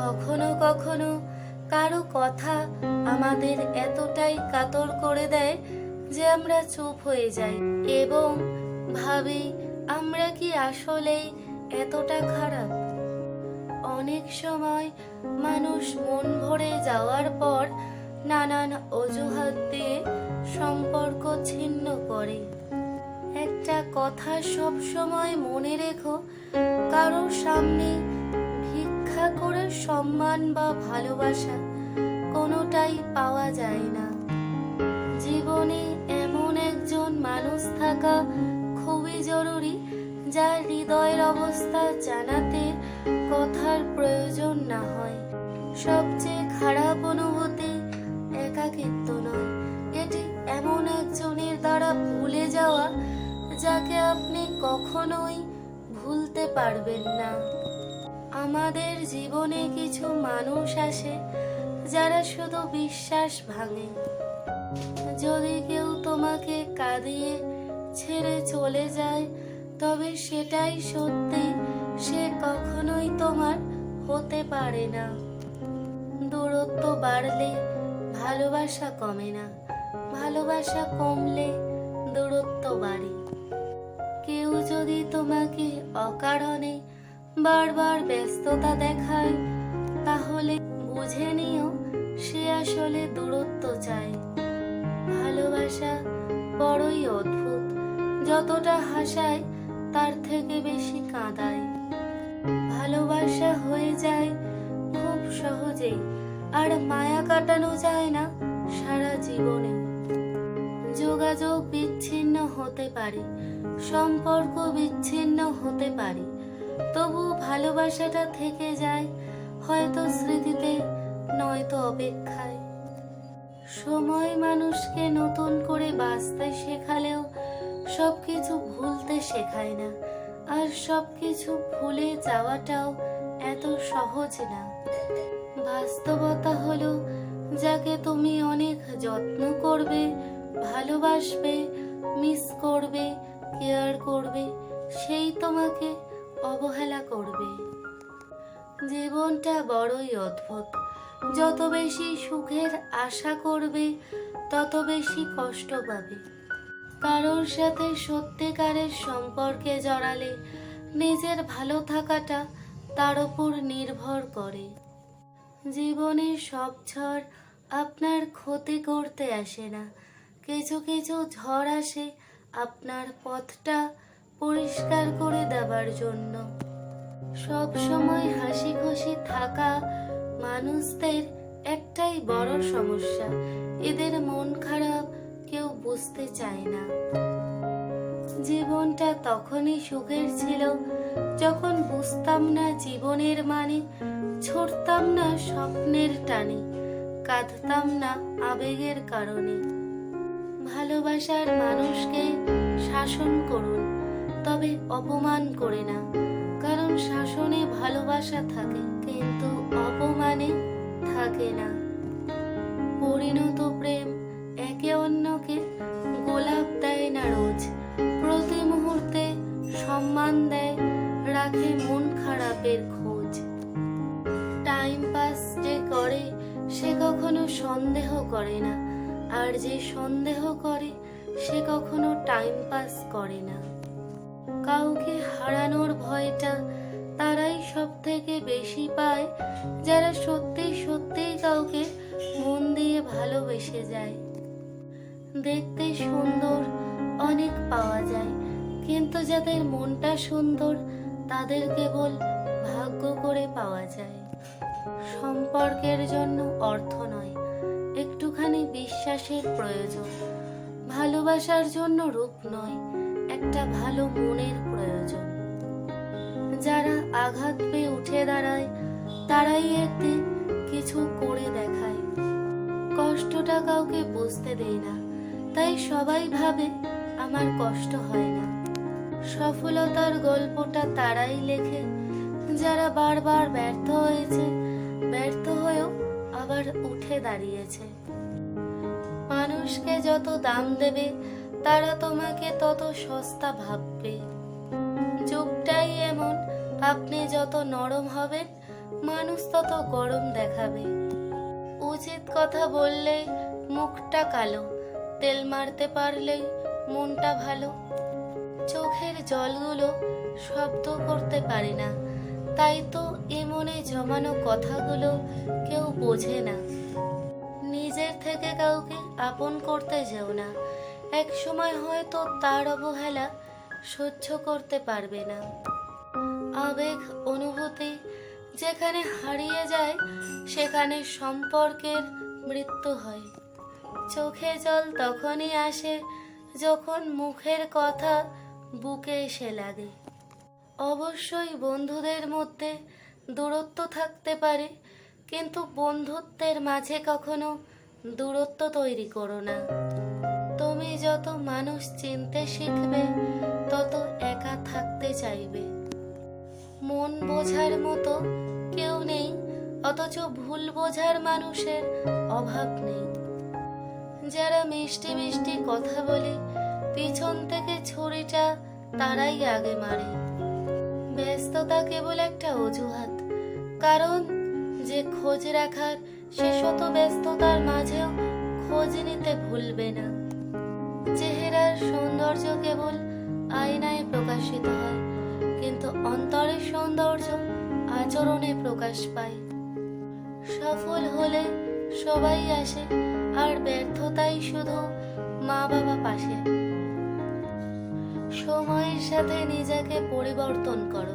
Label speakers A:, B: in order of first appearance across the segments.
A: কখনো কখনো কারও কথা আমাদের এতটাই কাতর করে দেয় যে আমরা চুপ হয়ে যাই। এবং ভাবি, আমরা কি আসলেই এতটা খারাপ? অনেক সময় মানুষ মন ভরে যাওয়ার পর নানান অজুহাত দিয়ে সম্পর্ক ছিন্ন করে। একটা কথা সব সময় মনে রেখো কারোর সামনে সম্মান বা ভালোবাসা কোনোটাই পাওয়া যায় না। জীবনে এমন একজন মানুষ থাকা খুবই জরুরি, যার হৃদয়ের অবস্থা জানাতে কথার প্রয়োজন না হয়। সবচেয়ে খারাপ অনুভূতি একাকিত্ব নয়। এটি এমন একজনের দ্বারা ভুলে যাওয়া, যাকে আপনি কখনোই ভুলতে পারবেন না। আমাদের জীবনে কিছু মানুষ আসে যারা শুধু বিশ্বাস ভাঙে। যদি কেউ তোমাকে কাঁদিয়ে ছেড়ে চলে যায়, তবে সেটাই সত্যি, সে কখনোই তোমার হতে পারে না। দূরত্ব বাড়লে ভালোবাসা কমে না, ভালোবাসা কমলে দূরত্ব বাড়ে। কেউ যদি তোমাকে অকারণে বারবার ব্যস্ততা দেখায়, তাহলে বুঝে নিও সে আসলে দূরত্ব চায়। ভালোবাসা বড়ই অদ্ভুত, যতটা হাসায় তার থেকে বেশি কাঁদায়। ভালোবাসা হয়ে যায় খুব সহজেই, আর মায়া কাটানো যায় না সারা জীবনে যোগাযোগ বিচ্ছিন্ন হতে পারে, সম্পর্ক বিচ্ছিন্ন হতে পারে তবু ভালোবাসাটা থেকে যায়, হয়তো স্মৃতিতে, নয়তো অপেক্ষায়। সময় মানুষকে নতুন করে বাঁচতে শেখালেও সবকিছু ভুলতে শেখায় না, আর সবকিছু ভুলে যাওয়াটাও এত সহজ না। বাস্তবতা হলো, যাকে তুমি অনেক যত্ন করবে, ভালোবাসবে মিস করবে কেয়ার করবে, সেই তোমাকে অবহেলা করবে। জীবনটা বড়ই অদ্ভুত। যত বেশি সুখের আশা করবে, তত বেশি কষ্ট পাবে। কারোর সাথে সত্যিকারের সম্পর্কে জড়ালে নিজের ভালো থাকাটা তার উপর নির্ভর করে। জীবনের সব ঝড় আপনার ক্ষতি করতে আসে না। কিছু কিছু ঝড় আসে আপনার পথটা পরিষ্কার করে দেওয়ার জন্য। সব সময় হাসি খুশি থাকা মানুষদের একটাই বড় সমস্যা। এদের মন খারাপ, কেউ বুঝতে চায় না। জীবনটা তখনই সুখের ছিল, যখন বুঝতাম না জীবনের মানে ছুটতাম না স্বপ্নের টানে, কাঁদতাম না আবেগের কারণে। ভালোবাসার মানুষকে শাসন করুন। তবে অপমান করে না। কারণ শাসনে ভালোবাসা থাকে, কিন্তু অপমানে থাকে না। পরিণত প্রেম একে অন্যকে গোলাপ দেয় না রোজ। প্রতি মুহূর্তে সম্মান দেয়, রাখে মন খারাপের খোঁজ। টাইম পাস যে করে, সে কখনো সন্দেহ করে না। আর যে সন্দেহ করে, সে কখনো টাইম পাস করে না। কাউকে হারানোর ভয়টা তারাই সব থেকে বেশি পায়। যারা সত্যি সত্যিই কাউকে মন দিয়ে ভালোবেসে যায়। দেখতে সুন্দর অনেক পাওয়া যায়, কিন্তু যাদের মনটা সুন্দর, তাদের কেবল ভাগ্য করে পাওয়া যায়। সম্পর্কের জন্য অর্থ নয়, একটুখানি বিশ্বাসের প্রয়োজন। ভালোবাসার জন্য রূপ নয় একটা ভালো মনের প্রয়োজন। যারা আঘাত পেয়ে উঠে দাঁড়ায়, তারাই একদিন কিছু করে দেখায়। কষ্টটা কাউকে বুঝতে দেয় না, তাই সবাই ভাবে আমার কষ্ট হয় না। সফলতার গল্পটা তারাই লেখে, যারা বারবার ব্যর্থ হয়েছে, ব্যর্থ হয়েও আবার উঠে দাঁড়িয়েছে। মানুষকে যত দাম দেবে তারা তোমাকে তত সস্তা ভাববে। যুগটাই এমন, আপনি যত নরম হবেন, মানুষ তত গরম দেখাবে। উচিত কথা বললে মুখটা কালো, তেল মারতে পারলেই মনটা ভালো। চোখের জলগুলো শব্দ করতে পারে না, তাই তো এ মনে জমানো কথাগুলো কেউ বোঝে না। নিজের থেকে কাউকে আপন করতে যেও না এক সময় হয়তো তার অবহেলা সহ্য করতে পারবে না। আবেগ, অনুভূতি যেখানে হারিয়ে যায়, সেখানে সম্পর্কের মৃত্যু হয়। চোখে জল তখনই আসে যখন মুখের কথা বুকে এসে লাগে। অবশ্যই বন্ধুদের মধ্যে দূরত্ব থাকতে পারে, কিন্তু বন্ধুত্বের মাঝে কখনো দূরত্ব তৈরি করো না। যত মানুষ চিনতে শিখবে, তত একা থাকতে চাইবে। মন বোঝার মতো কেউ নেই, অথচ ভুল বোঝার মানুষের অভাব নেই। যারা মিষ্টি মিষ্টি কথা বলে, পিছন থেকে ছুরিটা তারাই আগে মারে। ব্যস্ততা কেবল একটা অজুহাত, কারণ যে খোঁজ রাখার সে শত ব্যস্ততার মাঝেও খোঁজ নিতে ভুলবে না। সৌন্দর্য কেবল আয়নায় প্রকাশিত হয়, কিন্তু অন্তরের সৌন্দর্য আচরণে প্রকাশ পায়। সফল হলে সবাই আসে, আর ব্যর্থতাই শুধু মা বাবা পাশে। সময়ের সাথে নিজেকে পরিবর্তন করো,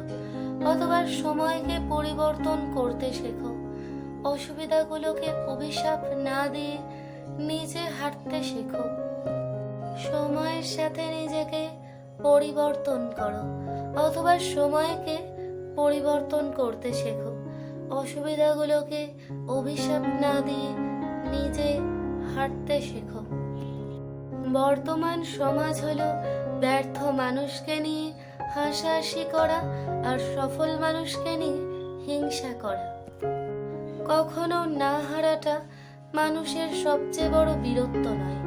A: অথবা সময়কে পরিবর্তন করতে শেখো। অসুবিধাগুলোকে অভিশাপ না দিয়ে নিজে হাঁটতে শেখো। সময়ের সাথে নিজেকে পরিবর্তন করো, অথবা সময়কে পরিবর্তন করতে শেখো। অসুবিধাগুলোকে অভিশাপ না দিয়ে নিজে হাঁটতে শেখো। বর্তমান সমাজ হলো ব্যর্থ মানুষকে নিয়ে হাসাহাসি করা আর সফল মানুষকে নিয়ে হিংসা করা। কখনো না হারাটা মানুষের সবচেয়ে বড় বীরত্ব নয়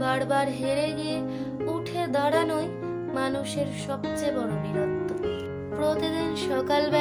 A: বারবার হেরে গিয়ে উঠে দাঁড়ানোই মানুষের সবচেয়ে বড় বীরত্ব। প্রতিদিন সকালবেলা